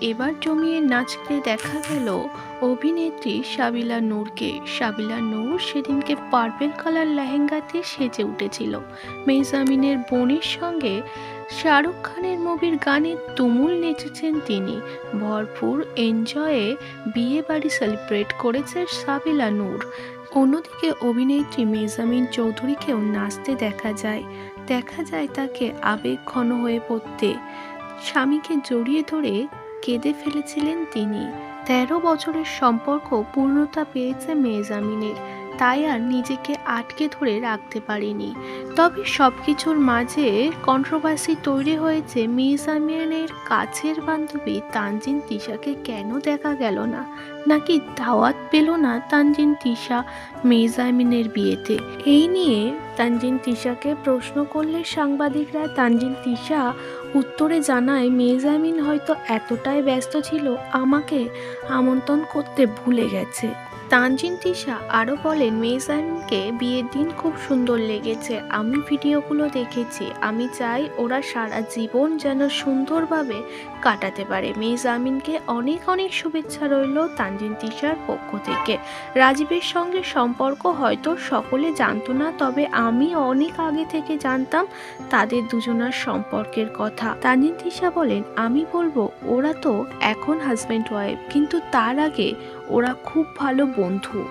এবার জমিয়ে নাচতে দেখা গেল অভিনেত্রী সাবিলা নূরকে। সাবিলা নূর সেদিনকে পার্পেল কালার লেহেঙ্গাতে সেজে উঠেছিল। মেজামিনের বোনের সঙ্গে শাহরুখ খানের মুভির গানে তুমুল নেচেছেন তিনি। ভরপুর এনজয়ে বিয়ে বাড়ি সেলিব্রেট করেছে সাবিলা নূর। অন্যদিকে অভিনেত্রী মেজামিন চৌধুরীকেও নাচতে দেখা যায়। দেখা যায় তাকে আবেগ ঘন হয়ে পড়তে। স্বামীকে জড়িয়ে ধরে কেঁদে ফেলেছিলেন তিনি। তেরো বছরের সম্পর্ক পূর্ণতা পেয়েছে মেজামিনের তাই আর নিজেকে আটকে ধরে রাখতে পারেনি। তবে সব কিছুর মাঝে কন্ট্রোভার্সি তৈরি হয়েছে মেজামিনের কাছের বান্ধবী তানজিন তিশাকে কেন দেখা গেল না? নাকি দাওয়াত পেল না তানজিন তিশা মেজামিনের বিয়েতে? এই নিয়ে তানজিন তিশাকে প্রশ্ন করলে সাংবাদিকরা তানজিন তিশা উত্তরে জানায় মেজামিন হয়তো এতটাই ব্যস্ত ছিল আমাকে আমন্ত্রণ করতে ভুলে গেছে। তানজিন তিশা আরও বলেন মেজামিনকে বিয়ের দিন খুব সুন্দর লেগেছে। আমি ভিডিওগুলো দেখেছি। আমি চাই ওরা সারা জীবন যেন সুন্দরভাবে কাটাতে পারে। মেজামিনকে অনেক অনেক শুভেচ্ছা রইল তানজিন তিশার পক্ষ থেকে। রাজীবের সঙ্গে সম্পর্ক হয়তো সকলে জানতো না, তবে আমি অনেক আগে থেকে জানতাম তাদের দুজনার সম্পর্কের কথা। তানজিন তিশা বলেন, আমি বলব, ওরা তো এখন হাজব্যান্ড ওয়াইফ কিন্তু তার আগে ওরা খুব ভালো বন্ধু।